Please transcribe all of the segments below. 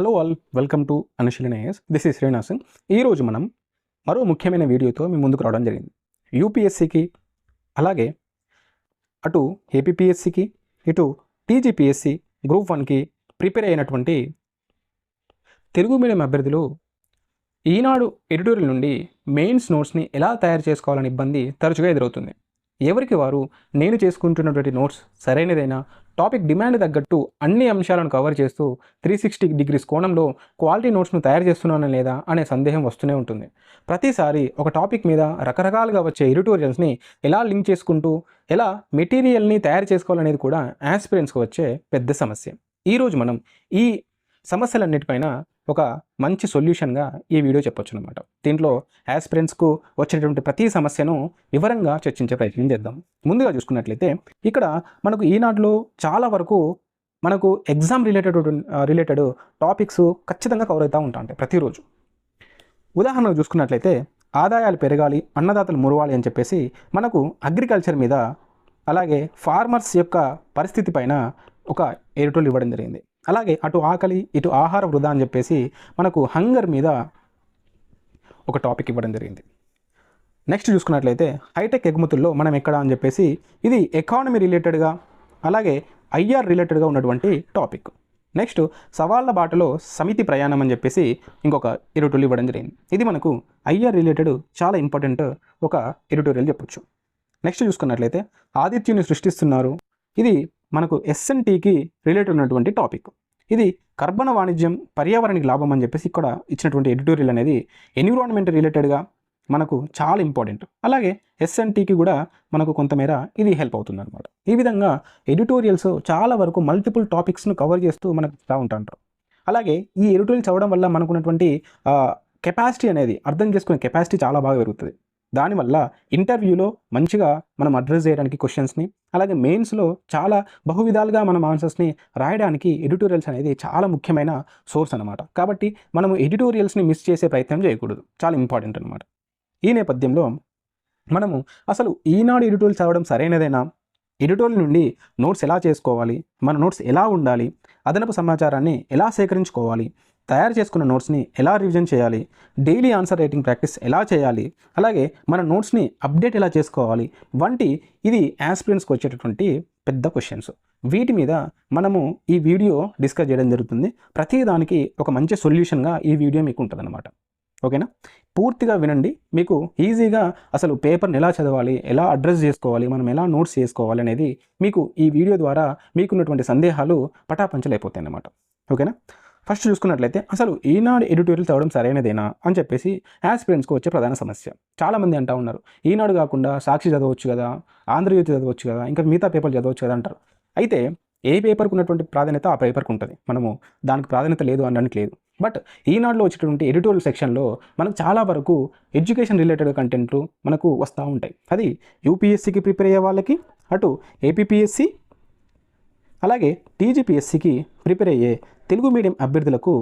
Hello all welcome to Anusheelan S this is Srinivasan ఈరోజు మనం మరో ముఖ్యమైన వీడియోతో మీ ముందుకు రావడం జరిగింది. యూపీఎస్సికి అలాగే అటు ఏపీపీఎస్సికి ఇటు టీజీపీఎస్సి గ్రూప్ వన్కి ప్రిపేర్ అయినటువంటి తెలుగు మీడియం అభ్యర్థులు ఈనాడు ఎడిటోరియల్ నుండి మెయిన్స్ నోట్స్ని ఎలా తయారు చేసుకోవాలని ఇబ్బంది తరచుగా ఎదురవుతుంది. ఎవరికి వారు? నేను చేసుకుంటున్నటువంటి నోట్స్ సరైనదైనా? టాపిక్ డిమాండ్ తగ్గట్టు అన్ని అంశాలను కవర్ చేస్తూ త్రీ సిక్స్టీ డిగ్రీస్ కోణంలో క్వాలిటీ నోట్స్ను తయారు చేస్తున్నానా లేదా అనే సందేహం వస్తూనే ఉంటుంది. ప్రతిసారి ఒక టాపిక్ మీద రకరకాలుగా వచ్చే ఎడిటోరియల్స్ని ఎలా లింక్ చేసుకుంటూ ఎలా మెటీరియల్ని తయారు చేసుకోవాలనేది కూడా యాస్పిరెంట్స్కి వచ్చే పెద్ద సమస్య. ఈరోజు మనం ఈ సమస్యలన్నిటిపైన ఒక మంచి సొల్యూషన్గా ఈ వీడియో చెప్పొచ్చు అనమాట దీంట్లో యాస్పిరెంట్స్కు వచ్చినటువంటి ప్రతి సమస్యను వివరంగా చర్చించే ప్రయత్నం చేద్దాం. ముందుగా చూసుకున్నట్లయితే ఇక్కడ మనకు ఈనాటిలో చాలా వరకు మనకు ఎగ్జామ్ రిలేటెడ్ రిలేటెడ్ టాపిక్స్ ఖచ్చితంగా కవర్ అవుతూ ఉంటా ఉంటాయి ప్రతిరోజు. ఉదాహరణకు చూసుకున్నట్లయితే ఆదాయాలు పెరగాలి అన్నదాతలు మురవాలి అని చెప్పేసి మనకు అగ్రికల్చర్ మీద అలాగే ఫార్మర్స్ యొక్క పరిస్థితి పైన ఒక ఎరుటోలు ఇవ్వడం జరిగింది. అలాగే అటు ఆకలి ఇటు ఆహార వృధా అని చెప్పేసి మనకు హంగర్ మీద ఒక టాపిక్ ఇవ్వడం జరిగింది. నెక్స్ట్ చూసుకున్నట్లయితే హైటెక్ ఎగుమతుల్లో మనం ఎక్కడ అని చెప్పేసి ఇది ఎకానమీ రిలేటెడ్గా అలాగే ఐఆర్ రిలేటెడ్గా ఉన్నటువంటి టాపిక్ నెక్స్ట్ సవాళ్ళ బాటలో సమితి ప్రయాణం అని చెప్పేసి ఇంకొక ఇరుటూలు ఇవ్వడం జరిగింది. ఇది మనకు ఐఆర్ రిలేటెడ్ చాలా ఇంపార్టెంట్ ఒక ఇరుటూరియల్ చెప్పొచ్చు. నెక్స్ట్ చూసుకున్నట్లయితే ఆదిత్యుని సృష్టిస్తున్నారు. ఇది మనకు ఎస్ఎన్టీకి రిలేటెడ్ ఉన్నటువంటి టాపిక్ ఇది కర్బన వాణిజ్యం పర్యావరణానికి లాభం అని చెప్పేసి ఇక్కడ ఇచ్చినటువంటి ఎడిటోరియల్ అనేది ఎన్విరాన్మెంట్ రిలేటెడ్గా మనకు చాలా ఇంపార్టెంట్ అలాగే ఎస్ఎన్టీకి కూడా మనకు కొంతమేర ఇది హెల్ప్ అవుతుంది అనమాట ఈ విధంగా ఎడిటోరియల్స్ చాలా వరకు మల్టిపుల్ టాపిక్స్ను కవర్ చేస్తూ మనకు ఇస్తూ ఉంటారు అలాగే ఈ ఎడిటోరియల్ చదవడం వల్ల మనకున్నటువంటి కెపాసిటీ అనేది అర్థం చేసుకునే కెపాసిటీ చాలా బాగా పెరుగుతుంది. దానివల్ల ఇంటర్వ్యూలో మంచిగా మనం అడ్రస్ చేయడానికి క్వశ్చన్స్ని అలాగే మెయిన్స్లో చాలా బహువిధాలుగా మనం ఆన్సర్స్ని రాయడానికి ఎడిటోరియల్స్ అనేది చాలా ముఖ్యమైన సోర్స్ అనమాట కాబట్టి మనం ఎడిటోరియల్స్ని మిస్ చేసే ప్రయత్నం చేయకూడదు. చాలా ఇంపార్టెంట్ అనమాట ఈ నేపథ్యంలో మనము అసలు ఈనాడు ఎడిటోరియల్ చదవడం సరైనదేనా? ఎడిటోరియల్ నుండి నోట్స్ ఎలా చేసుకోవాలి? మన నోట్స్ ఎలా ఉండాలి? అదనపు సమాచారాన్ని ఎలా సేకరించుకోవాలి? తయారు చేసుకున్న నోట్స్ని ఎలా రివిజన్ చేయాలి? డైలీ ఆన్సర్ రైటింగ్ ప్రాక్టీస్ ఎలా చేయాలి? అలాగే మన నోట్స్ని అప్డేట్ ఎలా చేసుకోవాలి? వంటి ఇది యాస్పిరెంట్స్కి వచ్చేటటువంటి పెద్ద క్వశ్చన్స్ వీటి మీద మనము ఈ వీడియో డిస్కస్ చేయడం జరుగుతుంది. ప్రతి దానికి ఒక మంచి సొల్యూషన్గా ఈ వీడియో మీకు ఉంటుందన్నమాట. ఓకేనా? పూర్తిగా వినండి. మీకు ఈజీగా అసలు పేపర్ని ఎలా చదవాలి? ఎలా అడ్రస్ చేసుకోవాలి? మనం ఎలా నోట్స్ చేసుకోవాలి? అనేది మీకు ఈ వీడియో ద్వారా మీకున్నటువంటి సందేహాలు పటాపంచలైపోతాయి అన్నమాట ఓకేనా? ఫస్ట్ చూసుకున్నట్లయితే అసలు ఈనాడు ఎడిటోరియల్ చదవడం సరైనదేనా అని చెప్పేసి యాస్పిరెంట్స్కి వచ్చే ప్రధాన సమస్య. చాలామంది అంటూ ఉన్నారు ఈనాడు కాకుండా సాక్షి చదవచ్చు కదా ఆంధ్రజ్యోతి చదవచ్చు కదా ఇంకా మిగతా పేపర్లు చదవచ్చు కదా అంటారు. అయితే ఏ పేపర్కి ఉన్నటువంటి ప్రాధాన్యత ఆ పేపర్కి ఉంటుంది. మనము దానికి ప్రాధాన్యత లేదు అనడానికి లేదు. బట్ ఈనాడులో వచ్చేటువంటి ఎడిటోరియల్ సెక్షన్లో మనకు చాలా వరకు ఎడ్యుకేషన్ రిలేటెడ్ కంటెంట్లు మనకు వస్తూ ఉంటాయి. అది యూపీఎస్సీకి ప్రిపేర్ అయ్యే వాళ్ళకి అటు ఏపీపీఎస్సీ అలాగే టీజీపీఎస్సికి ప్రిపేర్ అయ్యే తెలుగు మీడియం అభ్యర్థులకు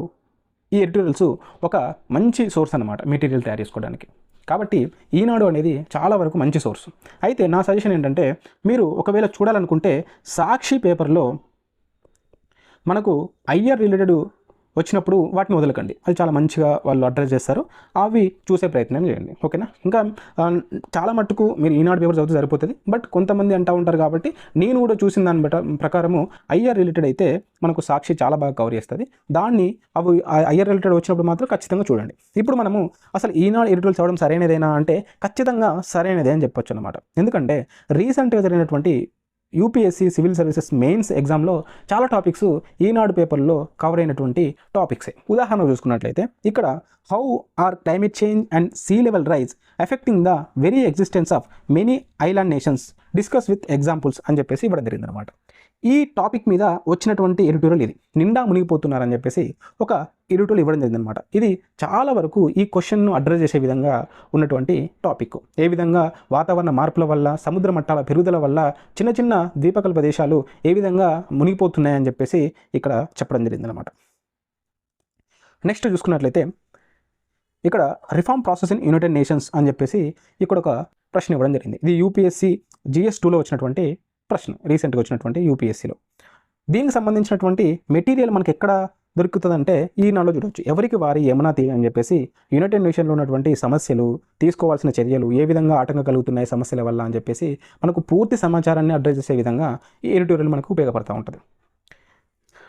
ఈ ఎడిటోరియల్స్ ఒక మంచి సోర్స్ అనమాట మెటీరియల్ తయారు చేసుకోవడానికి. కాబట్టి ఈనాడు అనేది చాలా వరకు మంచి సోర్స్. అయితే నా సజెషన్ ఏంటంటే మీరు ఒకవేళ చూడాలనుకుంటే సాక్షి పేపర్లో మనకు ఐఆర్ రిలేటెడ్ వచ్చినప్పుడు వాటిని వదలకండి. అది చాలా మంచిగా వాళ్ళు అడ్రస్ చేస్తారు. అవి చూసే ప్రయత్నం చేయండి. ఓకేనా? ఇంకా చాలా మట్టుకు మీరు ఈనాడు పేపర్ చదివితే సరిపోతుంది. బట్ కొంతమంది అంటూ ఉంటారు కాబట్టి నేను కూడా చూసిన దాని బట ప్రకారము ఐఆర్ రిలేటెడ్ అయితే మనకు సాక్షి చాలా బాగా కవర్ చేస్తుంది. దాన్ని అవి ఐఆర్ రిలేటెడ్ వచ్చినప్పుడు మాత్రం ఖచ్చితంగా చూడండి. ఇప్పుడు మనము అసలు ఈనాడు ఎడిటోరియల్ చదవడం సరైనదేనా అంటే ఖచ్చితంగా సరైనదే అని చెప్పొచ్చు అనమాట ఎందుకంటే రీసెంట్గా జరిగినటువంటి యూపీఎస్సీ సివిల్ సర్వీసెస్ మెయిన్స్ ఎగ్జామ్లో చాలా టాపిక్స్ ఈనాడు పేపర్లో కవర్ అయినటువంటి టాపిక్సే. ఉదాహరణ చూసుకున్నట్లయితే ఇక్కడ how are climate change and sea level rise affecting the very existence of many island nations discuss with examples అని చెప్పేసి ఇవ్వడం జరిగిందనమాట ఈ టాపిక్ మీద వచ్చినటువంటి ఎడిటోరియల్ ఇది. నిండా మునిగిపోతున్నారని చెప్పేసి ఒక ఎడిటోరియల్ ఇవ్వడం జరిగిందనమాట ఇది చాలా వరకు ఈ క్వశ్చన్ను అడ్రస్ చేసే విధంగా ఉన్నటువంటి టాపిక్. ఏ విధంగా వాతావరణ మార్పుల వల్ల సముద్ర మట్టాల పెరుగుదల వల్ల చిన్న చిన్న ద్వీపకల్ప ప్రదేశాలు ఏ విధంగా మునిగిపోతున్నాయని చెప్పేసి ఇక్కడ చెప్పడం జరిగిందనమాట నెక్స్ట్ చూసుకున్నట్లయితే ఇక్కడ reform process in United Nations అని చెప్పేసి ఇక్కడ ఒక ప్రశ్న ఇవ్వడం జరిగింది. ఇది యూపీఎస్సి జిఎస్ టూలో వచ్చినటువంటి ప్రశ్న రీసెంట్గా వచ్చినటువంటి యూపీఎస్సీలో. దీనికి సంబంధించినటువంటి మెటీరియల్ మనకి ఎక్కడ దొరుకుతుందంటే ఈనాడులో చూడవచ్చు ఎవరికి వారి యమునా తీగ అని చెప్పేసి యునైటెడ్ నేషన్లో ఉన్నటువంటి సమస్యలు తీసుకోవాల్సిన చర్యలు ఏ విధంగా ఆటంకం కలుగుతున్నాయి సమస్యల వల్ల అని చెప్పేసి మనకు పూర్తి సమాచారాన్ని అడ్రస్ చేసే విధంగా ఈ ఎడిటోరియల్ మనకు ఉపయోగపడుతూ ఉంటుంది.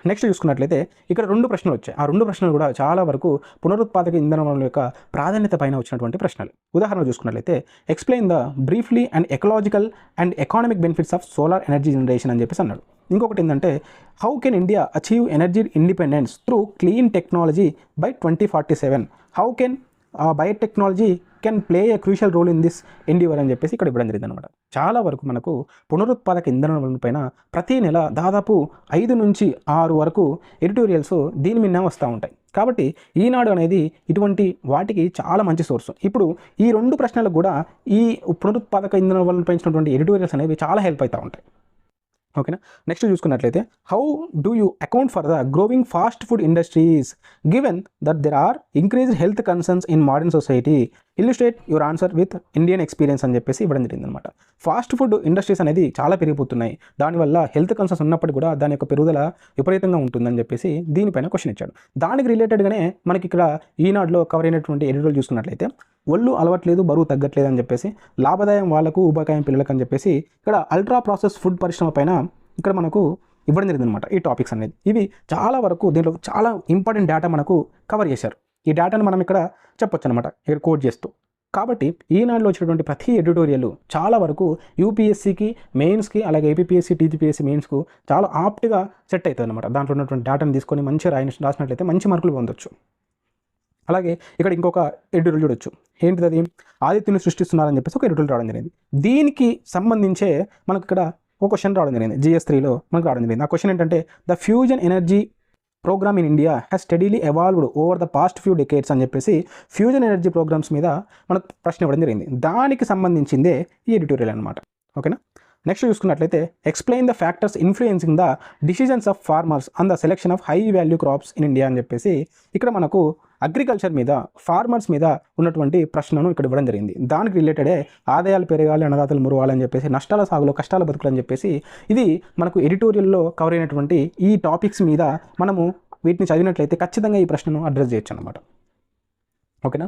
నెక్స్ట్ చూసుకున్నట్లయితే ఇక్కడ రెండు ప్రశ్నలు వచ్చాయి. ఆ రెండు ప్రశ్నలు కూడా చాలా వరకు పునరుత్పాదక ఇంధన వనరుల యొక్క ప్రాధాన్యత పైన వచ్చినటువంటి ప్రశ్నలు. ఉదాహరణ చూసుకున్నట్లయితే explain the briefly and ecological and economic benefits of solar energy generation అని చెప్పేసి అన్నాడు. ఇంకొకటి ఏంటంటే how can India achieve energy independence through clean technology by twenty forty seven how can biotechnology can play a crucial role in this endeavour అని చెప్పేసి ఇక్కడ ఇవ్వడం జరిగింది అనమాట చాలా వరకు మనకు పునరుత్పాదక ఇంధనం పైన ప్రతి నెల దాదాపు ఐదు నుంచి ఆరు వరకు ఎడిటోరియల్స్ దీని మీద వస్తూ ఉంటాయి. కాబట్టి ఈనాడు అనేది ఇటువంటి వాటికి చాలా మంచి సోర్స్. ఇప్పుడు ఈ రెండు ప్రశ్నలకు కూడా ఈ పునరుత్పాదక ఇంధనం వలన పెంచినటువంటి ఎడిటోరియల్స్ అనేవి చాలా హెల్ప్ అవుతూ ఉంటాయి. ఓకేనా? నెక్స్ట్ చూసుకున్నట్లయితే how do you account for the growing fast food industries given that there are increased health concerns in modern society illustrate your answer with Indian experience అని చెప్పేసి ఇవ్వడం జరిగింది అనమాట ఫాస్ట్ ఫుడ్ ఇండస్ట్రీస్ అనేది చాలా పెరిగిపోతున్నాయి. దానివల్ల హెల్త్ కన్సర్న్స్ ఉన్నప్పటికీ కూడా దాని యొక్క పెరుగుదల విపరీతంగా ఉంటుందని చెప్పేసి దీనిపైన క్వశ్చన్ ఇచ్చాడు. దానికి రిలేటెడ్గానే మనకి ఇక్కడ ఈనాడులో కవర్ అయినటువంటి ఎడిటోల్ చూసుకున్నట్లయితే ఒళ్ళు అలవట్లేదు బరువు తగ్గట్లేదు అని చెప్పేసి లాభదాయం వాళ్ళకు ఉపాకాయం పిల్లలకు అని చెప్పేసి ఇక్కడ అల్ట్రా ప్రాసెస్ ఫుడ్ పరిశ్రమ పైన ఇక్కడ మనకు ఇవ్వడం జరిగింది అనమాట ఈ టాపిక్స్ అనేది. ఇవి చాలా వరకు దీంట్లో చాలా ఇంపార్టెంట్ డేటా మనకు కవర్ చేశారు. ఈ డేటాను మనం ఇక్కడ చెప్పొచ్చు అనమాట ఇక్కడ కోడ్ చేస్తూ. కాబట్టి ఈనాడులో వచ్చినటువంటి ప్రతి ఎడిటోరియల్ చాలా వరకు యూపీఎస్సీకి మెయిన్స్కి అలాగే ఏపీఎస్సీ టీజీపీఎస్సీ మెయిన్స్కు చాలా ఆప్ట్గా సెట్ అవుతుంది అనమాట దాంట్లో ఉన్నటువంటి డేటాను తీసుకొని మంచిగా రాయి రాసినట్లయితే మంచి మార్కులు పొందొచ్చు. అలాగే ఇక్కడ ఇంకొక ఎడిటోరియల్ చూడొచ్చు. ఏంటిది అది? ఆదిత్యుని సృష్టిస్తున్నారని చెప్పేసి ఒక ఎడిటోరియల్ రావడం జరిగింది. దీనికి సంబంధించే మనకు ఇక్కడ ఒక క్వశ్చన్ రావడం జరిగింది. జిఎస్ త్రీలో మనకు రావడం జరిగింది. ఆ క్వశ్చన్ ఏంటంటే the fusion energy programme in India has steadily evolved over the past few decades అని చెప్పేసి ఫ్యూజన్ ఎనర్జీ ప్రోగ్రామ్స్ మీద మనకు ప్రశ్న ఇవ్వడం జరిగింది. దానికి సంబంధించిందే ఈ ఎడిటోరియల్ అనమాట ఓకేనా నెక్స్ట్ చూసుకున్నట్లయితే explain the factors influencing the decisions of farmers and the selection of high value crops in India అని చెప్పేసి ఇక్కడ మనకు అగ్రికల్చర్ మీద ఫార్మర్స్ మీద ఉన్నటువంటి ప్రశ్నను ఇక్కడ ఇవ్వడం జరిగింది. దానికి రిలేటెడే ఆదాయాలు పెరగాలి అన్నదాతలు మురవాలని చెప్పేసి నష్టాల సాగులో కష్టాల బతుకులని చెప్పేసి ఇది మనకు ఎడిటోరియల్లో కవర్ అయినటువంటి ఈ టాపిక్స్ మీద మనము వీటిని చదివినట్లయితే ఖచ్చితంగా ఈ ప్రశ్నను అడ్రస్ చేయొచ్చు అనమాట ఓకేనా?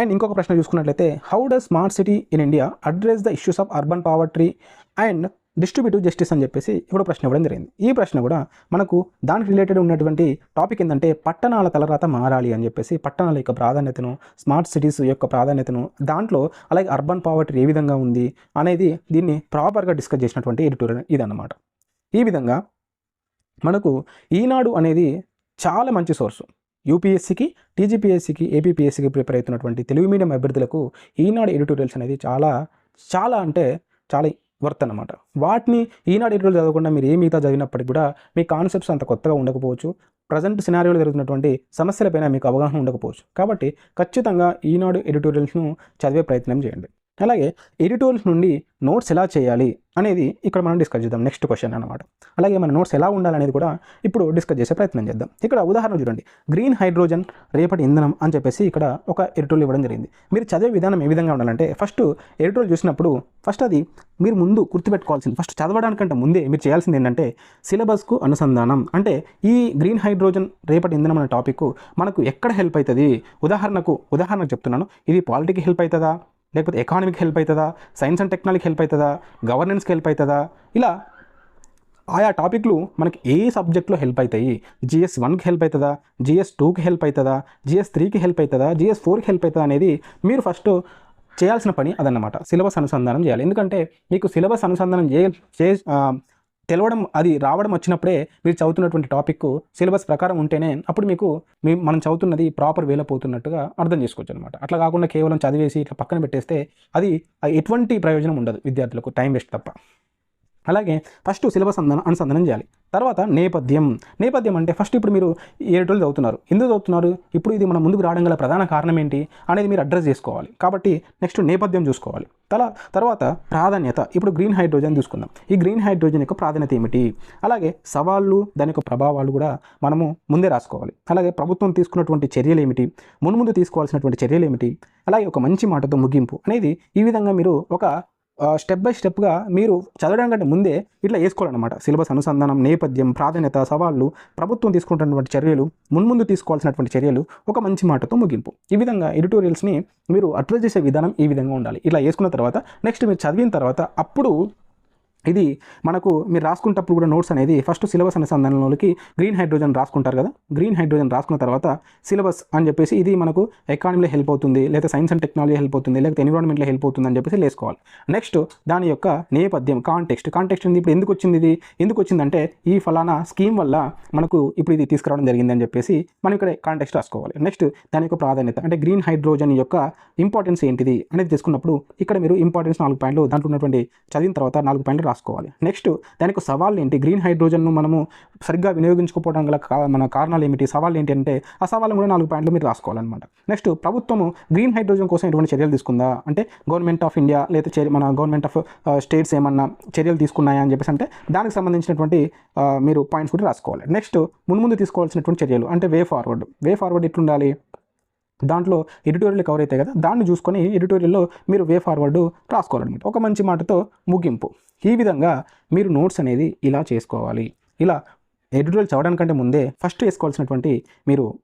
అండ్ ఇంకొక ప్రశ్న చూసుకున్నట్లయితే how does smart city in India address the issues of urban poverty and distributive justice అని చెప్పేసి ఇప్పుడు ప్రశ్న ఇవ్వడం జరిగింది. ఈ ప్రశ్న కూడా మనకు దానికి రిలేటెడ్ ఉన్నటువంటి టాపిక్ ఏంటంటే పట్టణాల తలరాత మారాలి అని చెప్పేసి పట్టణాల యొక్క ప్రాధాన్యతను స్మార్ట్ సిటీస్ యొక్క ప్రాధాన్యతను దాంట్లో అలాగే అర్బన్ పావర్టీ ఏ విధంగా ఉంది అనేది దీన్ని ప్రాపర్గా డిస్కస్ చేసినటువంటి ఎడిటోరియల్ ఇదన్నమాట. ఈ విధంగా మనకు ఈనాడు అనేది చాలా మంచి సోర్సు. యూపీఎస్సికి టీజీపీఎస్సికి ఏపీపీఎస్సీకి ప్రిపేర్ అవుతున్నటువంటి తెలుగు మీడియం అభ్యర్థులకు ఈనాడు ఎడిటోరియల్స్ అనేది చాలా చాలా అంటే చాలా వర్త్ అనమాట వాటిని ఈనాడు ఎడిటోరియల్ చదవకుండా మీరు ఏ మిగతా చదివినప్పటికీ కూడా మీ కాన్సెప్ట్స్ అంత కొత్తగా ఉండకపోవచ్చు. ప్రజెంట్ సినారియోలో జరుగుతున్నటువంటి సమస్యలపైన మీకు అవగాహన ఉండకపోవచ్చు. కాబట్టి ఖచ్చితంగా ఈనాడు ఎడిటోరియల్స్ను చదివే ప్రయత్నం చేయండి. అలాగే ఎడిటోర్స్ నుండి నోట్స్ ఎలా చేయాలి అనేది ఇక్కడ మనం డిస్కస్ చేద్దాం నెక్స్ట్ క్వశ్చన్ అనమాట అలాగే మన నోట్స్ ఎలా ఉండాలనేది కూడా ఇప్పుడు డిస్కస్ చేసే ప్రయత్నం చేద్దాం. ఇక్కడ ఉదాహరణ చూడండి. గ్రీన్ హైడ్రోజన్ రేపటి ఇంధనం అని చెప్పేసి ఇక్కడ ఒక ఎడిటోరియల్ ఇవ్వడం జరిగింది. మీరు చదివే విధానం ఏ విధంగా ఉండాలంటే ఫస్ట్ ఎడిటోరియల్ చూసినప్పుడు ఫస్ట్ అది మీరు ముందు గుర్తుపెట్టుకోవాల్సింది. ఫస్ట్ చదవడానికంటే ముందే మీరు చేయాల్సింది ఏంటంటే సిలబస్కు అనుసంధానం. అంటే ఈ గ్రీన్ హైడ్రోజన్ రేపటి ఇంధనం అనే టాపిక్ మనకు ఎక్కడ హెల్ప్ అవుతుంది? ఉదాహరణకు ఉదాహరణకు చెప్తున్నాను. ఇది పాలిటిక్కి హెల్ప్ అవుతుందా? లేకపోతే ఎకానమీకి హెల్ప్ అవుతుందా సైన్స్ అండ్ టెక్నాలజీకి హెల్ప్ అవుతుందా గవర్నెన్స్కి హెల్ప్ అవుతుందా ఇలా ఆయా టాపిక్లు మనకి ఏ సబ్జెక్ట్లో హెల్ప్ అవుతాయి జిఎస్ వన్కి హెల్ప్ అవుతుందా జిఎస్ టూకి హెల్ప్ అవుతుందా జిఎస్ త్రీకి హెల్ప్ అవుతుందా జిఎస్ ఫోర్కి హెల్ప్ అవుతుందా అనేది మీరు ఫస్ట్ చేయాల్సిన పని అదన్నమాట. సిలబస్ అనుసంధానం చేయాలి. ఎందుకంటే మీకు సిలబస్ అనుసంధానం చే చే తెలవడం అది రావడం వచ్చినప్పుడే మీరు చదువుతున్నటువంటి టాపిక్ సిలబస్ ప్రకారం ఉంటేనే అప్పుడు మీకు మీ మనం చదువుతున్నది ప్రాపర్ వేలో పోతున్నట్టుగా అర్థం చేసుకోవచ్చు అనమాట అట్లా కాకుండా కేవలం చదివేసి ఇట్లా పక్కన పెట్టేస్తే అది ఎటువంటి ప్రయోజనం ఉండదు విద్యార్థులకు టైం వేస్ట్ తప్ప. అలాగే ఫస్ట్ సిలబస్ అంద అనుసంధానం చేయాలి. తర్వాత నేపథ్యం. నేపథ్యం అంటే ఫస్ట్ ఇప్పుడు మీరు ఏడు రోజులు చదువుతున్నారు. ఎందుకు చదువుతున్నారు? ఇప్పుడు ఇది మన ముందుకు రావడం గల ప్రధాన కారణం ఏంటి? అనేది మీరు అడ్రస్ చేసుకోవాలి. కాబట్టి నెక్స్ట్ నేపథ్యం చూసుకోవాలి. తల తర్వాత ప్రాధాన్యత. ఇప్పుడు గ్రీన్ హైడ్రోజన్ చూసుకుందాం. ఈ గ్రీన్ హైడ్రోజన్ యొక్క ప్రాధాన్యత ఏమిటి? అలాగే సవాళ్ళు దాని యొక్క ప్రభావాలు కూడా మనము ముందే రాసుకోవాలి. అలాగే ప్రభుత్వం తీసుకున్నటువంటి చర్యలు ఏమిటి? మున్ముందు తీసుకోవాల్సినటువంటి చర్యలు ఏమిటి? అలాగే ఒక మంచి మాటతో ముగింపు అనేది ఈ విధంగా మీరు ఒక స్టెప్ బై స్టెప్గా మీరు చదవడం కంటే ముందే ఇట్లా వేసుకోవాలన్నమాట. సిలబస్ అనుసంధానం నేపథ్యం ప్రాధాన్యత సవాళ్ళు ప్రభుత్వం తీసుకుంటున్నటువంటి చర్యలు మున్ముందు తీసుకోవాల్సినటువంటి చర్యలు ఒక మంచి మాటతో ముగింపు. ఈ విధంగా ఎడిటోరియల్స్ని మీరు అడ్రస్ చేసే విధానం ఈ విధంగా ఉండాలి. ఇలా వేసుకున్న తర్వాత నెక్స్ట్ మీరు చదివిన తర్వాత అప్పుడు ఇది మనకు మీరు రాసుకున్నప్పుడు కూడా నోట్స్ అనేది ఫస్ట్ సిలబస్ అనుసంధానంలోకి గ్రీన్ హైడ్రోజన్ రాసుకుంటారు కదా? గ్రీన్ హైడ్రోజన్ రాసుకున్న తర్వాత సిలబస్ అని చెప్పేసి ఇది మనకు ఎకానమీలో హెల్ప్ అవుతుంది లేదా సైన్స్ అండ్ టెక్నాలజీ హెల్ప్ అవుతుంది లేకపోతే ఎన్విరాన్మెంట్లో హెల్ప్ అవుతుంది అని చెప్పేసి వేసుకోవాలి నెక్స్ట్ దాని యొక్క నేపథ్యం కాంటెక్స్ట్ కాంటెక్స్ట్ ఉంది ఇప్పుడు ఎందుకు వచ్చింది ఇది? ఎందుకు వచ్చిందంటే ఈ ఫలానా స్కీమ్ వల్ల మనకు ఇప్పుడు ఇది తీసుకురావడం జరిగింది అని చెప్పేసి మనం ఇక్కడ కాంటెక్స్ట్ రాసుకోవాలి. నెక్స్ట్ దాని యొక్క ప్రాధాన్యత అంటే గ్రీన్ హైడ్రోజన్ యొక్క ఇంపార్టెన్స్ ఏంటిది అనేది తీసుకున్నప్పుడు ఇక్కడ మీరు ఇంపార్టెన్స్ నాలుగు పాయింట్లు దాంట్లో ఉన్నటువంటి చదివిన తర్వాత నాలుగు పాయింట్లు రాసుకోవాలి. నెక్స్ట్ దానికి సవాళ్ళు ఏంటి? గ్రీన్ హైడ్రోజన్ను మనము సరిగ్గా వినియోగించుకోవడం గల మన కారణాలు ఏమిటి? సవాళ్ళు ఏంటి అంటే ఆ సవాళ్ళు కూడా నాలుగు పాయింట్లు మీరు రాసుకోవాలన్నమాట. నెక్స్ట్ ప్రభుత్వము గ్రీన్ హైడ్రోజన్ కోసం ఎటువంటి చర్యలు తీసుకుందా? అంటే గవర్నమెంట్ ఆఫ్ ఇండియా లేదా మన గవర్నమెంట్ ఆఫ్ స్టేట్స్ ఏమన్నా చర్యలు తీసుకున్నాయా అని చెప్పేసి అంటే దానికి సంబంధించినటువంటి uh, మీరు పాయింట్స్ కూడా రాసుకోవాలి. నెక్స్ట్ మున్ముందు తీసుకోవాల్సినటువంటి చర్యలు అంటే వే ఫార్వర్డ్ వే ఫార్వర్డ్ ఎట్లుండాలి? దాంట్లో ఎడిటోరియల్ కవర్ అవుతాయి కదా దాన్ని చూసుకొని ఎడిటోరియల్లో మీరు వే ఫార్వర్డ్ రాసుకోవాలన్నమాట. ఒక మంచి మాటతో ముగింపు. ఈ విధంగా మీరు నోట్స్ అనేది ఇలా చేసుకోవాలి. ఇలా ఎడిటోరియల్ చదవడానికంటే ముందే ఫస్ట్ వేసుకోవాల్సినటువంటి మీరు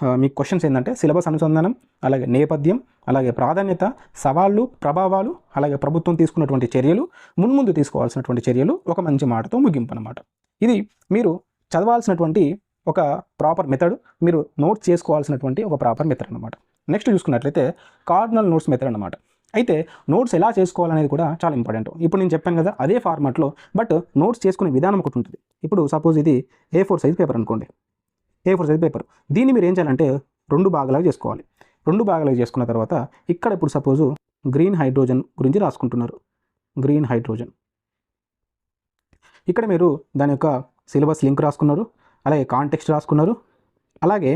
మీ క్వశ్చన్స్ ఏంటంటే సిలబస్ అనుసంధానం అలాగే నేపథ్యం అలాగే ప్రాధాన్యత సవాళ్ళు ప్రభావాలు అలాగే ప్రభుత్వం తీసుకున్నటువంటి చర్యలు మున్ముందు తీసుకోవాల్సినటువంటి చర్యలు ఒక మంచి మాటతో ముగింపు అనమాట ఇది మీరు చదవాల్సినటువంటి ఒక ప్రాపర్ మెథడ్ మీరు నోట్స్ చేసుకోవాల్సినటువంటి ఒక ప్రాపర్ మెథడ్ అనమాట నెక్స్ట్ చూసుకున్నట్లయితే కార్డినల్ నోట్స్ మెథడ్ అనమాట అయితే నోట్స్ ఎలా చేసుకోవాలనేది కూడా చాలా ఇంపార్టెంట్ ఇప్పుడు నేను చెప్పాను కదా అదే ఫార్మాట్లో బట్ నోట్స్ చేసుకునే విధానం ఒకటి ఉంటుంది. ఇప్పుడు సపోజ్ ఇది ఏ ఫోర్ సైజ్ పేపర్ అనుకోండి. ఏ ఫోర్ సైజ్ పేపర్ దీన్ని మీరు ఏం చేయాలంటే రెండు భాగాలుగా చేసుకోవాలి. రెండు భాగాలుగా చేసుకున్న తర్వాత ఇక్కడ ఇప్పుడు సపోజు గ్రీన్ హైడ్రోజన్ గురించి రాసుకుంటున్నారు. గ్రీన్ హైడ్రోజన్ ఇక్కడ మీరు దాని యొక్క సిలబస్ లింక్ రాసుకున్నారు. అలాగే కాంటెక్స్ట్ రాసుకున్నారు. అలాగే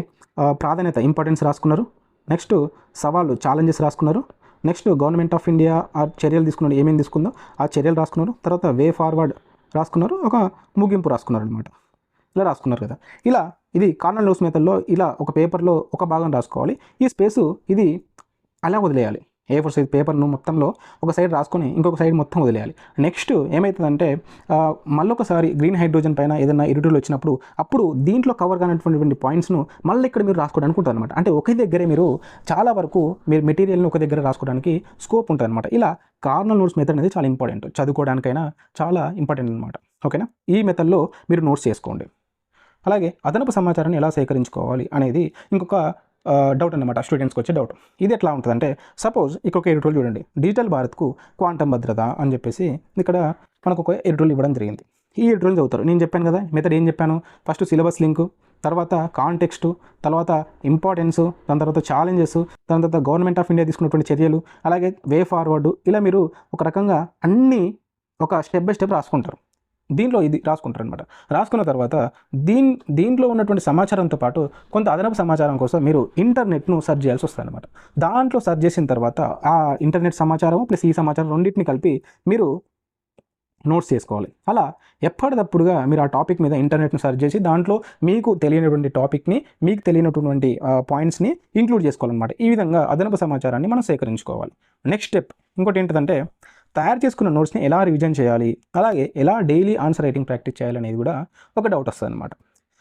ప్రాధాన్యత ఇంపార్టెన్స్ రాసుకున్నారు. నెక్స్ట్ సవాళ్ళు ఛాలెంజెస్ రాసుకున్నారు. నెక్స్ట్ గవర్నమెంట్ ఆఫ్ ఇండియా ఆ చర్యలు తీసుకున్నారు ఏమేమి తీసుకుందో ఆ చర్యలు రాసుకున్నారు. తర్వాత వే ఫార్వర్డ్ రాసుకున్నారు ఒక ముగింపు రాసుకున్నారు అనమాట ఇలా రాసుకున్నారు కదా. ఇలా ఇది కార్నల్ న్యూస్ మెథడ్లో ఇలా ఒక పేపర్లో ఒక భాగం రాసుకోవాలి. ఈ స్పేసు ఇది అలా వదిలేయాలి. ఏ ఫోర్ సైజ్ పేపర్ను మొత్తంలో ఒక సైడ్ రాసుకొని ఇంకొక సైడ్ మొత్తం వదిలేయాలి. నెక్స్ట్ ఏమవుతుందంటే మళ్ళొకసారి గ్రీన్ హైడ్రోజన్ పైన ఏదైనా ఎడిటోరియల్ వచ్చినప్పుడు అప్పుడు దీంట్లో కవర్ కానటువంటి పాయింట్స్ను మళ్ళీ ఇక్కడ మీరు రాసుకోవడానికి ఉంటుంది అనమాట అంటే ఒకే దగ్గరే మీరు చాలా వరకు మీరు మెటీరియల్ని ఒక దగ్గర రాసుకోవడానికి స్కోప్ ఉంటుంది అనమాట ఇలా కార్నల్ నోట్స్ మెథడ్ అనేది చాలా ఇంపార్టెంట్ చదువుకోవడానికైనా చాలా ఇంపార్టెంట్ అనమాట ఓకేనా ఈ మెథడ్లో మీరు నోట్స్ చేసుకోండి. అలాగే అదనపు సమాచారాన్ని ఎలా సేకరించుకోవాలి అనేది ఇంకొక డౌట్ అనమాట స్టూడెంట్స్కి వచ్చే డౌట్ ఇది ఎట్లా ఉంటుందంటే సపోజ్ ఇక్కడ ఒక ఎడిటోరియల్ చూడండి. డిజిటల్ భారత్కు క్వాంటమ్ భద్రత అని చెప్పేసి ఇక్కడ మనకు ఒక ఎడిటోల్ ఇవ్వడం జరిగింది. ఈ ఎడిటోల్ చదువుతారు. నేను చెప్పాను కదా మెథడ్ ఏం చెప్పాను? ఫస్ట్ సిలబస్ లింకు తర్వాత కాంటెక్స్ట్ తర్వాత ఇంపార్టెన్స్ దాని తర్వాత ఛాలెంజెస్ దాని తర్వాత గవర్నమెంట్ ఆఫ్ ఇండియా తీసుకున్నటువంటి చర్యలు అలాగే వే ఫార్వర్డ్ ఇలా మీరు ఒక రకంగా అన్నీ ఒక స్టెప్ బై స్టెప్ రాసుకుంటారు. దీనిలో ఇది రాసుకుంటారు అనమాట రాసుకున్న తర్వాత దీన్ దీంట్లో ఉన్నటువంటి సమాచారంతో పాటు కొంత అదనపు సమాచారం కోసం మీరు ఇంటర్నెట్ను సెర్చ్ చేయాల్సి వస్తుంది అనమాట దాంట్లో సెర్చ్ చేసిన తర్వాత ఆ ఇంటర్నెట్ సమాచారం ప్లస్ ఈ సమాచారం రెండింటిని కలిపి మీరు నోట్స్ చేసుకోవాలి. అలా ఎప్పటికప్పుడుగా మీరు ఆ టాపిక్ మీద ఇంటర్నెట్ను సెర్చ్ చేసి దాంట్లో మీకు తెలియనటువంటి టాపిక్ని మీకు తెలియనటువంటి పాయింట్స్ని ఇంక్లూడ్ చేసుకోవాలన్నమాట. ఈ విధంగా అదనపు సమాచారాన్ని మనం సేకరించుకోవాలి. నెక్స్ట్ స్టెప్ ఇంకోటి ఏంటంటే తయారు చేసుకున్న నోట్స్ని ఎలా రివిజన్ చేయాలి? అలాగే ఎలా డైలీ ఆన్సర్ రైటింగ్ ప్రాక్టీస్ చేయాలనేది కూడా ఒక డౌట్ వస్తుంది అనమాట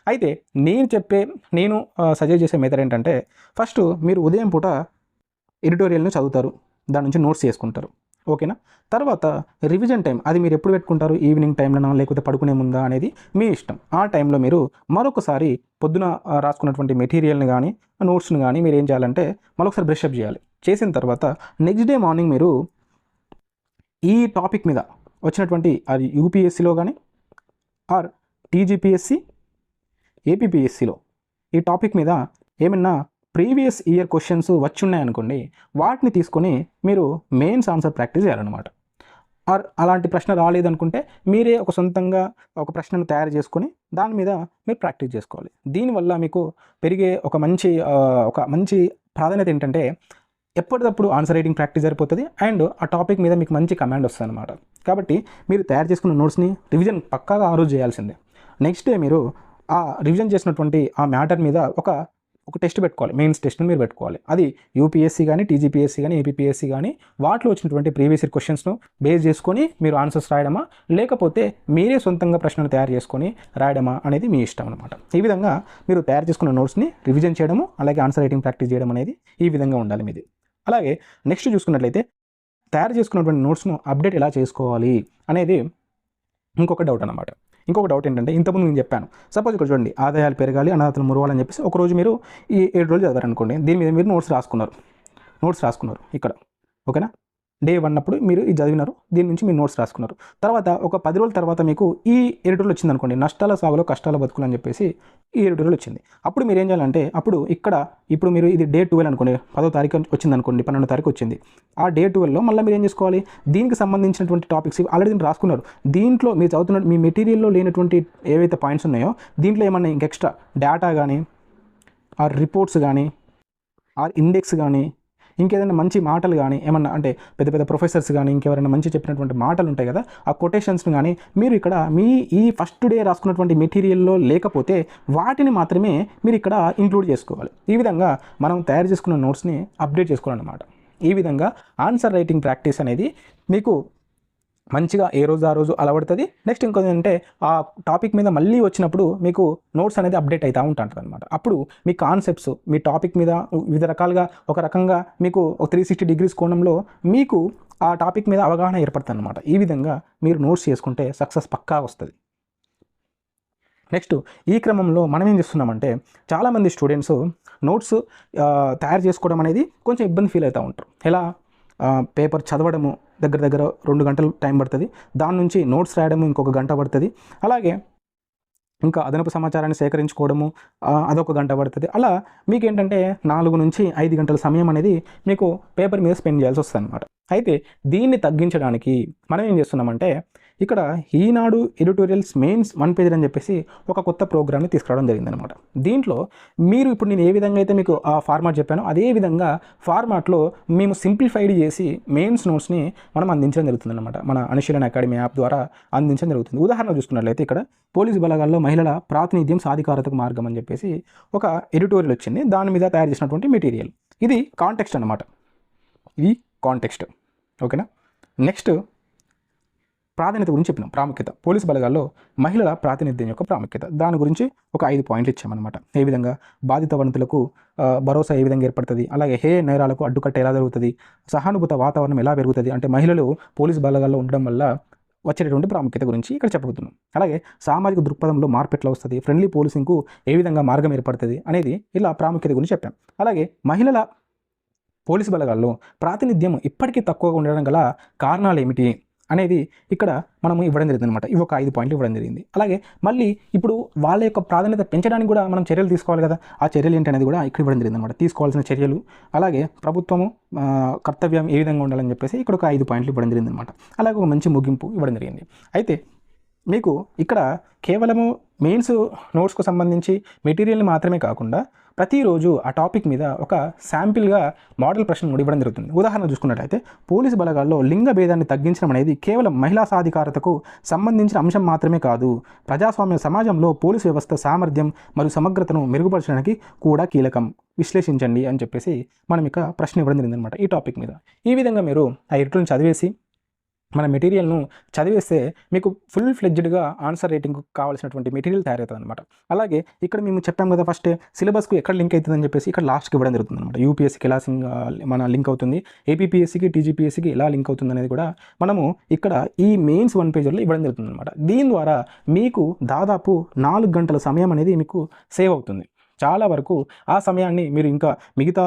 అయితే నేను చెప్పే నేను సజెస్ట్ చేసే మెథడ్ ఏంటంటే ఫస్ట్ మీరు ఉదయం పూట ఎడిటోరియల్ని చదువుతారు. దాని నుంచి నోట్స్ చేసుకుంటారు. ఓకేనా తర్వాత రివిజన్ టైం అది మీరు ఎప్పుడు పెట్టుకుంటారు? ఈవినింగ్ టైంలోనా లేకపోతే పడుకునే ముందా? అనేది మీ ఇష్టం. ఆ టైంలో మీరు మరొకసారి పొద్దున రాసుకున్నటువంటి మెటీరియల్ని కానీ నోట్స్ని కానీ మీరు ఏం చేయాలంటే మరొకసారి బ్రష్ అప్ చేయాలి. చేసిన తర్వాత నెక్స్ట్ డే మార్నింగ్ మీరు ఈ టాపిక్ మీద వచ్చినటువంటి అది యూపీఎస్సిలో కానీ ఆర్ టీజీపీఎస్సి ఏపీపీఎస్సీలో ఈ టాపిక్ మీద ఏమన్నా ప్రీవియస్ ఇయర్ క్వశ్చన్స్ వచ్చి ఉన్నాయనుకోండి వాటిని తీసుకొని మీరు మెయిన్స్ ఆన్సర్ ప్రాక్టీస్ చేయాలన్నమాట. ఆర్ అలాంటి ప్రశ్న రాలేదనుకుంటే మీరే ఒక సొంతంగా ఒక ప్రశ్నను తయారు చేసుకొని దాని మీద మీరు ప్రాక్టీస్ చేసుకోవాలి. దీనివల్ల మీకు పెరిగే ఒక మంచి ఒక మంచి ప్రాధాన్యత ఏంటంటే ఎప్పటికప్పుడు ఆన్సర్ రైటింగ్ ప్రాక్టీస్ సరిపోతుంది అండ్ ఆ టాపిక్ మీద మీకు మంచి కమాండ్ వస్తుంది అనమాట కాబట్టి మీరు తయారు చేసుకున్న నోట్స్ని రివిజన్ పక్కాగా ఆ రోజు చేయాల్సిందే. నెక్స్ట్ డే మీరు ఆ రివిజన్ చేసినటువంటి ఆ మ్యాటర్ మీద ఒక ఒక టెస్ట్ పెట్టుకోవాలి. మెయిన్స్ టెస్ట్ని మీరు పెట్టుకోవాలి. అది యూపీఎస్సీ కానీ టీజీపీఎస్సీ కానీ ఏపీఎస్సీ కానీ వాటిలో వచ్చినటువంటి ప్రీవియస్ ఇయర్ క్వశ్చన్స్ను బేస్ చేసుకొని మీరు ఆన్సర్స్ రాయడమా? లేకపోతే మీరే సొంతంగా ప్రశ్నలు తయారు చేసుకొని రాయడమా అనేది మీ ఇష్టం అనమాట ఈ విధంగా మీరు తయారు చేసుకున్న నోట్స్ని రివిజన్ చేయడము అలాగే ఆన్సర్ రైటింగ్ ప్రాక్టీస్ చేయడం అనేది ఈ విధంగా ఉండాలి మీది. అలాగే నెక్స్ట్ చూసుకున్నట్లయితే తయారు చేసుకున్నటువంటి నోట్స్ను అప్డేట్ ఎలా చేసుకోవాలి అనేది ఇంకొక డౌట్ అనమాట ఇంకొక డౌట్ ఏంటంటే ఇంతకుముందు నేను చెప్పాను సపోజ్ ఇక్కడ చూడండి ఆదాయాలు పెరగాలి అనాథలు మురవాలని చెప్పేసి ఒక రోజు మీరు ఈ ఏడు రోజులు చదివారు అనుకోండి దీని మీద మీరు నోట్స్ రాసుకున్నారు. నోట్స్ రాసుకున్నారు ఇక్కడ ఓకేనా? డే వన్ అప్పుడు మీరు ఇది చదివినారు దీని నుంచి మీరు నోట్స్ రాసుకున్నారు. తర్వాత ఒక పది రోజుల తర్వాత మీకు ఈ ఎడిటర్లు వచ్చింది అనుకోండి నష్టాల సాగులో కష్టాల బతుకులు అని చెప్పేసి ఈ ఎడిటర్లు వచ్చింది. అప్పుడు మీరు ఏం చేయాలంటే అప్పుడు ఇక్కడ ఇప్పుడు మీరు ఇది డే ట్వెల్వ్ అనుకోండి పదో తారీఖు వచ్చింది అనుకోండి పన్నెండో తారీఖు వచ్చింది. ఆ డే ట్వెల్వ్లో మళ్ళీ మీరు ఏం చేసుకోవాలి? దీనికి సంబంధించినటువంటి టాపిక్స్ ఆల్రెడీ దీన్ని రాసుకున్నారు. దీంట్లో మీరు చదువుతున్న మీ మెటీరియల్లో లేనటువంటి ఏవైతే పాయింట్స్ ఉన్నాయో దీంట్లో ఏమన్నా ఇంక ఎక్స్ట్రా డేటా కానీ ఆ రిపోర్ట్స్ కానీ ఆ ఇండెక్స్ కానీ ఇంకేదైనా మంచి మాటలు కానీ ఏమన్నా అంటే పెద్ద పెద్ద ప్రొఫెసర్స్ కానీ ఇంకెవరైనా మంచి చెప్పినటువంటి మాటలు ఉంటాయి కదా ఆ కొటేషన్స్ని కానీ మీరు ఇక్కడ మీ ఈ ఫస్ట్ డే రాసుకున్నటువంటి మెటీరియల్లో లేకపోతే వాటిని మాత్రమే మీరు ఇక్కడ ఇంక్లూడ్ చేసుకోవాలి. ఈ విధంగా మనం తయారు చేసుకున్న నోట్స్ని అప్డేట్ చేసుకోవాలన్నమాట. ఈ విధంగా ఆన్సర్ రైటింగ్ ప్రాక్టీస్ అనేది మీకు మంచిగా ఏ రోజు ఆ రోజు అలవడుతుంది. నెక్స్ట్ ఇంకోటి అంటే ఆ టాపిక్ మీద మళ్ళీ వచ్చినప్పుడు మీకు నోట్స్ అనేది అప్డేట్ అవుతూ ఉంటాంటుంది అనమాట అప్పుడు మీ కాన్సెప్ట్స్ మీ టాపిక్ మీద వివిధ రకాలుగా ఒక రకంగా మీకు ఒక త్రీ సిక్స్టీ డిగ్రీస్ కోణంలో మీకు ఆ టాపిక్ మీద అవగాహన ఏర్పడుతుంది అనమాట ఈ విధంగా మీరు నోట్స్ చేసుకుంటే సక్సెస్ పక్కా వస్తుంది. నెక్స్ట్ ఈ క్రమంలో మనం ఏం చేస్తున్నామంటే చాలామంది స్టూడెంట్స్ నోట్స్ తయారు చేసుకోవడం అనేది కొంచెం ఇబ్బంది ఫీల్ అవుతూ ఉంటారు. ఎలా? పేపర్ చదవడము దగ్గర దగ్గర రెండు గంటలు టైం పడుతుంది. దాని నుంచి నోట్స్ రాయడము ఇంకొక గంట పడుతుంది. అలాగే ఇంకా అదనపు సమాచారాన్ని సేకరించుకోవడము అదొక గంట పడుతుంది. అలా మీకు ఏంటంటే నాలుగు నుంచి ఐదు గంటల సమయం అనేది మీకు పేపర్ మీద స్పెండ్ చేయాల్సి వస్తుంది అనమాట అయితే దీన్ని తగ్గించడానికి మనం ఏం చేస్తున్నామంటే ఇక్కడ Eenadu editorials mains one page అని చెప్పేసి ఒక కొత్త ప్రోగ్రామ్ని తీసుకురావడం జరిగిందనమాట దీంట్లో మీరు ఇప్పుడు నేను ఏ విధంగా అయితే మీకు ఆ ఫార్మాట్ చెప్పానో అదే విధంగా ఫార్మాట్లో మేము సింప్లిఫైడ్ చేసి మెయిన్స్ నోట్స్ని మనం అందించడం జరుగుతుందన్నమాట. మన అనుశీలన అకాడమీ యాప్ ద్వారా అందించడం జరుగుతుంది. ఉదాహరణ చూసుకున్నట్లయితే ఇక్కడ పోలీసు బలగాల్లో మహిళల ప్రాతినిధ్యం సాధికారతకు మార్గం అని చెప్పేసి ఒక ఎడిటోరియల్ వచ్చింది. దాని మీద తయారు చేసినటువంటి మెటీరియల్ ఇది కాంటెక్స్ట్ అనమాట ఇది కాంటెక్స్ట్ ఓకేనా? నెక్స్ట్ ప్రాధాన్యత గురించి చెప్పినాం ప్రాముఖ్యత. పోలీసు బలగాల్లో మహిళల ప్రాతినిధ్యం యొక్క ప్రాముఖ్యత. దాని గురించి ఒక ఐదు పాయింట్లు ఇచ్చామన్నమాట. ఏ విధంగా బాధిత వనితులకు భరోసా ఏ విధంగా ఏర్పడుతుంది అలాగే హే నేరాలకు అడ్డుకట్ట ఎలా జరుగుతుంది సహానుభూత వాతావరణం ఎలా పెరుగుతుంది అంటే మహిళలు పోలీసు బలగాల్లో ఉండడం వల్ల వచ్చేటటువంటి ప్రాముఖ్యత గురించి ఇక్కడ చెప్పబోతున్నాం. అలాగే సామాజిక దృక్పథంలో మార్పు ఎట్లా వస్తుంది ఫ్రెండ్లీ పోలీసింగ్కు ఏ విధంగా మార్గం ఏర్పడుతుంది అనేది ఇలా ప్రాముఖ్యత గురించి చెప్పాం. అలాగే మహిళల పోలీసు బలగాల్లో ప్రాతినిధ్యం ఇప్పటికీ తక్కువగా ఉండడం గల కారణాలు ఏమిటి? అనేది ఇక్కడ మనము ఇవ్వడం జరిగింది అనమాట ఇవి ఒక ఐదు పాయింట్లు ఇవ్వడం జరిగింది. అలాగే మళ్ళీ ఇప్పుడు వాళ్ళ యొక్క ప్రాధాన్యత పెంచడానికి కూడా మనం చర్యలు తీసుకోవాలి కదా. ఆ చర్యలు ఏంటి అనేది కూడా ఇక్కడ ఇవ్వడం జరిగింది అనమాట తీసుకోవాల్సిన చర్యలు. అలాగే ప్రభుత్వము కర్తవ్యం ఏ విధంగా ఉండాలని చెప్పేసి ఇక్కడ ఒక ఐదు పాయింట్లు ఇవ్వడం జరిగింది అనమాట అలాగే ఒక మంచి ముగింపు ఇవ్వడం జరిగింది. అయితే మీకు ఇక్కడ కేవలము మెయిన్స్ నోట్స్కు సంబంధించి మెటీరియల్ని మాత్రమే కాకుండా ప్రతిరోజు ఆ టాపిక్ మీద ఒక శాంపిల్గా మోడల్ ప్రశ్న ఇవ్వడం జరుగుతుంది. ఉదాహరణ చూసుకున్నట్లయితే పోలీసు బలగాల్లో లింగ భేదాన్ని తగ్గించడం అనేది కేవలం మహిళా సాధికారతకు సంబంధించిన అంశం మాత్రమే కాదు ప్రజాస్వామ్య సమాజంలో పోలీసు వ్యవస్థ సామర్థ్యం మరియు సమగ్రతను మెరుగుపరచడానికి కూడా కీలకం. విశ్లేషించండి అని చెప్పేసి మనం ఇక ప్రశ్న ఇవ్వడం జరిగిందనమాట ఈ టాపిక్ మీద. ఈ విధంగా మీరు ఆ ఎడిటోని చదివేసి మన మెటీరియల్ను చదివేస్తే మీకు ఫుల్ ఫ్లెడ్జ్డ్గా ఆన్సర్ రేటింగ్ కావాల్సినటువంటి మెటీరియల్ తయారవుతుంది అనమాట అలాగే ఇక్కడ మేము చెప్పాం కదా ఫస్ట్ సిలబస్కు ఎక్కడ లింక్ అవుతుందని చెప్పేసి ఇక్కడ లాస్ట్కి ఇవ్వడం జరుగుతుంది అనమాట యూపీఎస్సీకి ఎలా మన లింక్ అవుతుంది ఏపీపీఎస్సీకి టీజీపీఎస్సీకి ఎలా లింక్ అవుతుంది అనేది కూడా మనము ఇక్కడ ఈ మెయిన్స్ వన్ పేజర్లో ఇవ్వడం జరుగుతుంది అనమాట దీని ద్వారా మీకు దాదాపు నాలుగు గంటల సమయం అనేది మీకు సేవ్ అవుతుంది. చాలా వరకు ఆ సమయాన్ని మీరు ఇంకా మిగతా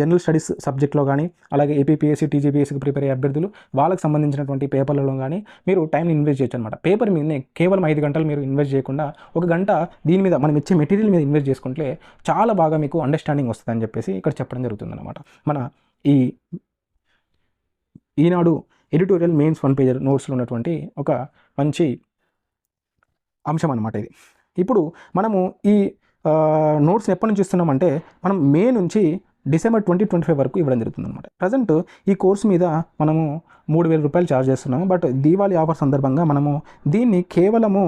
జనరల్ స్టడీస్ సబ్జెక్ట్లో కానీ అలాగే ఏపీపీఎస్సీ టీజీపీఎస్సీకి ప్రిపేర్ అయ్యే అభ్యర్థులు వాళ్ళకి సంబంధించినటువంటి పేపర్లలో కానీ మీరు టైంని ఇన్వెస్ట్ చేయొచ్చు అనమాట పేపర్ మీదనే కేవలం ఐదు గంటలు మీరు ఇన్వెస్ట్ చేయకుండా ఒక గంట దీని మీద మనం ఇచ్చే మెటీరియల్ మీద ఇన్వెస్ట్ చేసుకుంటే చాలా బాగా మీకు అండర్స్టాండింగ్ వస్తుందని చెప్పేసి ఇక్కడ చెప్పడం జరుగుతుంది అనమాట మన ఈ Eenadu editorial mains one pager నోట్స్లో ఉన్నటువంటి ఒక మంచి అంశం అనమాట ఇది. ఇప్పుడు మనము ఈ నోట్స్ ఎప్పటి నుంచి ఇస్తున్నామంటే మనం మే నుంచి డిసెంబర్ ట్వంటీ ట్వంటీ ఫైవ్ వరకు ఇవ్వడం జరుగుతుంది అనమాట ప్రజెంట్ ఈ కోర్సు మీద మనము మూడు వేల రూపాయలు ఛార్జ్ చేస్తున్నాము. బట్ దీవాళీ ఆఫర్ సందర్భంగా మనము దీన్ని కేవలము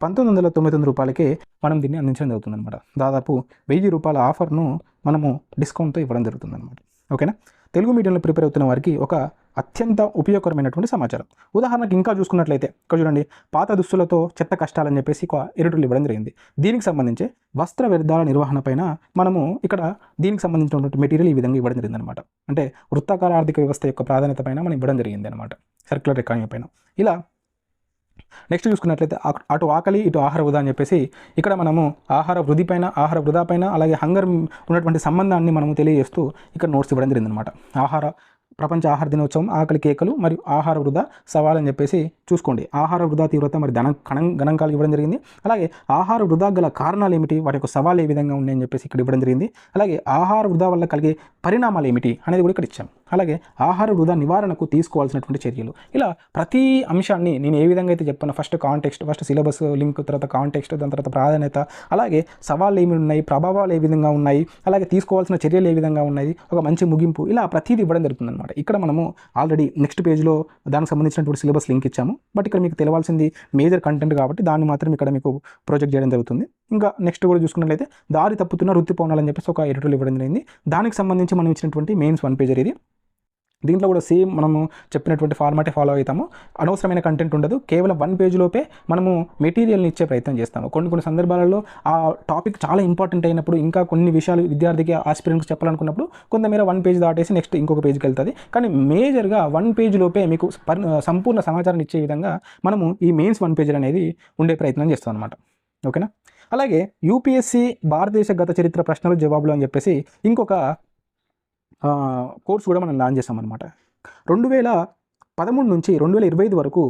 పంతొమ్మిది వందల తొంభై తొమ్మిది రూపాయలకే మనం దీన్ని అందించడం జరుగుతుంది అనమాట దాదాపు వెయ్యి రూపాయల ఆఫర్ను మనము డిస్కౌంట్తో ఇవ్వడం జరుగుతుంది అనమాట ఓకేనా? తెలుగు మీడియంలో ప్రిపేర్ అవుతున్న వారికి ఒక అత్యంత ఉపయోగకరమైనటువంటి సమాచారం. ఉదాహరణకు ఇంకా చూసుకున్నట్లయితే ఇక్కడ చూడండి పాత దుస్తులతో చెత్త కష్టాలని చెప్పేసి ఒక ఎరుటలు ఇవ్వడం జరిగింది. దీనికి సంబంధించి వస్త్ర వ్యర్థాల నిర్వహణ పైన మనము ఇక్కడ దీనికి సంబంధించినటువంటి మెటీరియల్ ఈ విధంగా ఇవ్వడం జరిగింది అనమాట అంటే వృత్తాకార ఆర్థిక వ్యవస్థ యొక్క ప్రాధాన్యత పైన మనం ఇవ్వడం జరిగింది అనమాట సర్క్యులర్ ఎకానమీ పైన. ఇలా నెక్స్ట్ చూసుకున్నట్లయితే ఆ- అటు ఆకలి ఇటు ఆహార వృధా అని చెప్పేసి ఇక్కడ మనము ఆహార వృద్ధి పైన ఆహార వృధా పైన అలాగే హంగర్ ఉన్నటువంటి సంబంధాన్ని మనము తెలియజేస్తూ ఇక్కడ నోట్స్ ఇవ్వడం జరిగిందనమాట ఆహార ప్రపంచ ఆహార దినోత్సవం ఆకలి కేకలు మరియు ఆహార వృధా సవాల్ అని చెప్పేసి చూసుకోండి. ఆహార వృధా తీవ్రత మరి ధన గణం గణాంకాలు ఇవ్వడం జరిగింది. అలాగే ఆహార వృధా గల కారణాలు ఏమిటి? వాటి యొక్క సవాలు ఏ విధంగా ఉన్నాయని చెప్పేసి ఇక్కడ ఇవ్వడం జరిగింది. అలాగే ఆహార వృధా వల్ల కలిగే పరిణామాలు ఏమిటి అనేది కూడా ఇక్కడ ఇచ్చాం. అలాగే ఆహార వృధా నివారణకు తీసుకోవాల్సినటువంటి చర్యలు. ఇలా ప్రతి అంశాన్ని నేను ఏ విధంగా అయితే చెప్పాను first context first syllabus link తర్వాత కాంటెక్స్ట్ దాని తర్వాత ప్రాధాన్యత అలాగే సవాళ్ళు ఏమి ఉన్నాయి ప్రభావాలు ఏ విధంగా ఉన్నాయి అలాగే తీసుకోవాల్సిన చర్యలు ఏ విధంగా ఉన్నాయి ఒక మంచి ముగింపు ఇలా ప్రతిదీ ఇవ్వడం జరుగుతుంది అనమాట ఇక్కడ మనము ఆల్రెడీ నెక్స్ట్ పేజ్లో దానికి సంబంధించినటువంటి సిలబస్ లింక్ ఇచ్చాము. బట్ ఇక్కడ మీకు తెలియాల్సింది మేజర్ కంటెంట్ కాబట్టి దాన్ని మాత్రం ఇక్కడ మీకు ప్రొజెక్ట్ చేయడం జరుగుతుంది. ఇంకా నెక్స్ట్ కూడా చూసుకున్నట్లయితే దారి తప్పుతున్న వృత్తి పౌనాలని చెప్పేసి ఒక ఎడిటోల్ ఇవ్వడం జరిగింది. దానికి సంబంధించి మనం ఇచ్చినటువంటి మెయిన్స్ వన్ పేజర్ ఇది. దీంట్లో కూడా సేమ్ మనము చెప్పినటువంటి ఫార్మాటే ఫాలో అవుతాము. అనవసరమైన కంటెంట్ ఉండదు. కేవలం వన్ పేజ్లోపే మనము మెటీరియల్ని ఇచ్చే ప్రయత్నం చేస్తాము. కొన్ని కొన్ని సందర్భాలలో ఆ టాపిక్ చాలా ఇంపార్టెంట్ అయినప్పుడు ఇంకా కొన్ని విషయాలు విద్యార్థికి ఆస్పిరెంట్కి చెప్పాలనుకున్నప్పుడు కొంతమేర వన్ పేజ్ దాటేసి నెక్స్ట్ ఇంకొక పేజ్కి వెళ్తుంది. కానీ మేజర్గా వన్ పేజ్లోపే మీకు సంపూర్ణ సమాచారం ఇచ్చే విధంగా మనము ఈ మెయిన్స్ వన్ పేజ్ అనేది ఉండే ప్రయత్నం చేస్తాం అనమాట ఓకేనా? అలాగే యూపీఎస్సి భారతదేశ గత చరిత్ర ప్రశ్నలు జవాబులు అని చెప్పేసి ఇంకొక కోర్స్ కూడా మనం లాంచ్ చేసామన్నమాట. రెండు వేల పదమూడు నుంచి రెండు వేల ఇరవై ఐదు వరకు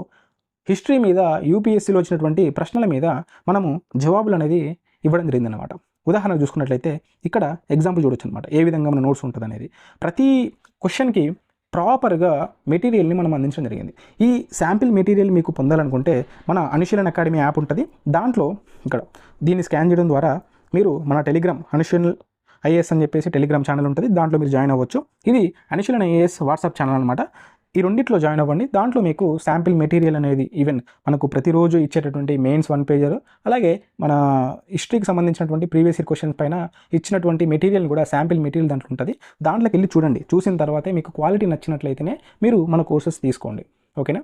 హిస్టరీ మీద యూపీఎస్సీలో వచ్చినటువంటి ప్రశ్నల మీద మనము జవాబులు అనేది ఇవ్వడం జరిగిందనమాట ఉదాహరణ చూసుకున్నట్లయితే ఇక్కడ ఎగ్జాంపుల్ చూడొచ్చు అనమాట ఏ విధంగా మన నోట్స్ ఉంటుంది అనేది ప్రతి క్వశ్చన్కి ప్రాపర్గా మెటీరియల్ని మనం అందించడం జరిగింది. ఈ శాంపిల్ మెటీరియల్ మీకు పొందాలనుకుంటే మన అనుశీలన్ అకాడమీ యాప్ ఉంటుంది. దాంట్లో ఇక్కడ దీన్ని స్కాన్ చేయడం ద్వారా మీరు మన టెలిగ్రామ్ అనుశీలన్ ఐఏఎస్ అని చెప్పేసి టెలిగ్రామ్ ఛానల్ ఉంటుంది. దాంట్లో మీరు జాయిన్ అవ్వచ్చు. ఇది అనుశీలన్ ఐఏఎస్ వాట్సాప్ ఛానల్ అనమాట ఈ రెండిట్లో జాయిన్ అవ్వండి. దాంట్లో మీకు శాంపిల్ మెటీరియల్ అనేది ఈవెన్ మనకు ప్రతిరోజు ఇచ్చేటటువంటి మెయిన్స్ వన్ పేజర్ అలాగే మన హిస్టరీకి సంబంధించినటువంటి ప్రీవియస్ ఇయర్ క్వశ్చన్స్ పైన ఇచ్చినటువంటి మెటీరియల్ కూడా శాంపిల్ మెటీరియల్ దాంట్లో ఉంటుంది. దాంట్లోకి వెళ్ళి చూడండి. చూసిన తర్వాతే మీకు క్వాలిటీ నచ్చినట్లయితేనే మీరు మన కోర్సెస్ తీసుకోండి. ఓకేనా?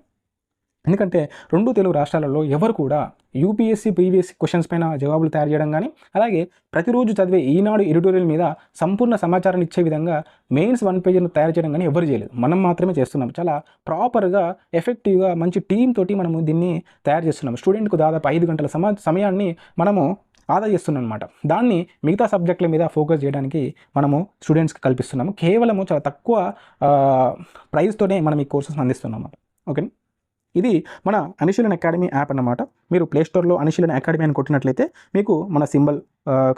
ఎందుకంటే రెండు తెలుగు రాష్ట్రాలలో ఎవరు కూడా యూపీఎస్సీ ప్రీవియస్ క్వశ్చన్స్ పైన జవాబులు తయారు చేయడం కానీ అలాగే ప్రతిరోజు చదివే ఈనాడు ఎడిటోరియల్ మీద సంపూర్ణ సమాచారాన్ని ఇచ్చే విధంగా మెయిన్స్ వన్ పేజీని తయారు చేయడం కానీ ఎవరు చేయలేదు. మనం మాత్రమే చేస్తున్నాం. చాలా ప్రాపర్గా ఎఫెక్టివ్గా మంచి టీమ్ తోటి మనము దీన్ని తయారు చేస్తున్నాం. స్టూడెంట్కు దాదాపు ఐదు గంటల సమా సమయాన్ని మనము ఆదా చేస్తున్నాం అనమాట దాన్ని మిగతా సబ్జెక్టుల మీద ఫోకస్ చేయడానికి మనము స్టూడెంట్స్కి కల్పిస్తున్నాము. కేవలము చాలా తక్కువ ప్రైస్తోనే మనం ఈ కోర్సెస్ అందిస్తున్నాం అన్నమాట ఓకే ఇది మన అనుశీలన్ అకాడమీ యాప్ అన్నమాట. మీరు ప్లే స్టోర్లో అనుశీలన్ అకాడమీ అని కొట్టినట్లయితే మీకు మన సింబల్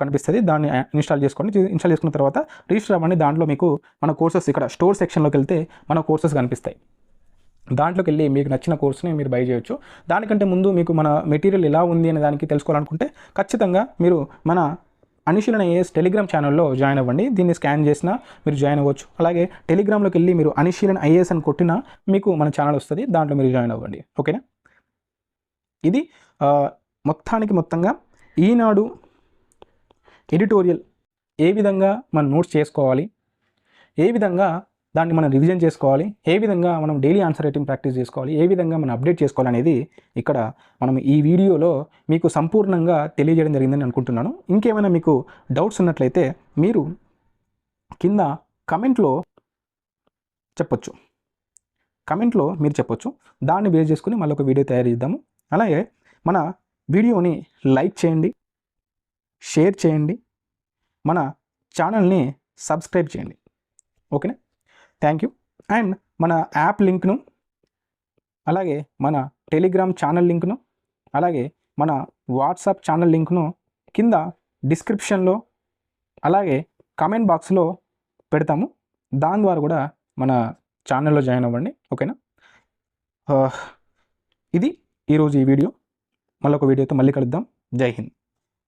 కనిపిస్తుంది. దాన్ని ఇన్స్టాల్ చేసుకోండి. ఇన్స్టాల్ చేసుకున్న తర్వాత రిజిస్టర్ అవ్వండి. దాంట్లో మీకు మన కోర్సెస్ ఇక్కడ స్టోర్ సెక్షన్లోకి వెళ్తే మన కోర్సెస్ కనిపిస్తాయి. దాంట్లోకి వెళ్ళి మీకు నచ్చిన కోర్స్ని మీరు బై చేయొచ్చు. దానికంటే ముందు మీకు మన మెటీరియల్ ఎలా ఉంది అనే దానికి తెలుసుకోవాలనుకుంటే ఖచ్చితంగా మీరు మన అనుశీలన ఏఎస్ టెలిగ్రామ్ ఛానల్లో జాయిన్ అవ్వండి. దీన్ని స్కాన్ చేసినా మీరు జాయిన్ అవ్వచ్చు. అలాగే టెలిగ్రామ్లోకి వెళ్ళి మీరు అనుశీలన ఐఏఎస్ అని కొట్టినా మీకు మన ఛానల్ వస్తుంది. దాంట్లో మీరు జాయిన్ అవ్వండి. ఓకేనా? ఇది మొత్తానికి మొత్తంగా ఈనాడు ఎడిటోరియల్ ఏ విధంగా మనం నోట్స్ చేసుకోవాలి? ఏ విధంగా దాన్ని మనం రివిజన్ చేసుకోవాలి. ఏ విధంగా మనం డైలీ ఆన్సర్ రైటింగ్ ప్రాక్టీస్ చేసుకోవాలి? ఏ విధంగా మనం అప్డేట్ చేసుకోవాలి అనేది ఇక్కడ మనం ఈ వీడియోలో మీకు సంపూర్ణంగా తెలియజేయడం జరిగిందని అనుకుంటున్నాను. ఇంకేమైనా మీకు డౌట్స్ ఉన్నట్లయితే మీరు కింద కమెంట్లో చెప్పొచ్చు. కమెంట్లో మీరు చెప్పొచ్చు. దాన్ని బేస్ చేసుకుని మళ్ళీ ఒక వీడియో తయారు చేద్దాము. అలాగే మన వీడియోని లైక్ చేయండి షేర్ చేయండి మన ఛానల్ని సబ్స్క్రైబ్ చేయండి. ఓకేనా థ్యాంక్ యూ అండ్ మన యాప్ లింక్ను అలాగే మన టెలిగ్రామ్ ఛానల్ లింక్ను అలాగే మన వాట్సాప్ ఛానల్ లింక్ను కింద డిస్క్రిప్షన్లో అలాగే కామెంట్ బాక్స్లో పెడతాము. దాని ద్వారా కూడా మన ఛానల్లో జాయిన్ అవ్వండి. ఓకేనా uh, ఇది ఈరోజు ఈ వీడియో. మళ్ళొక వీడియోతో మళ్ళీ కలుద్దాం. జై హింద్.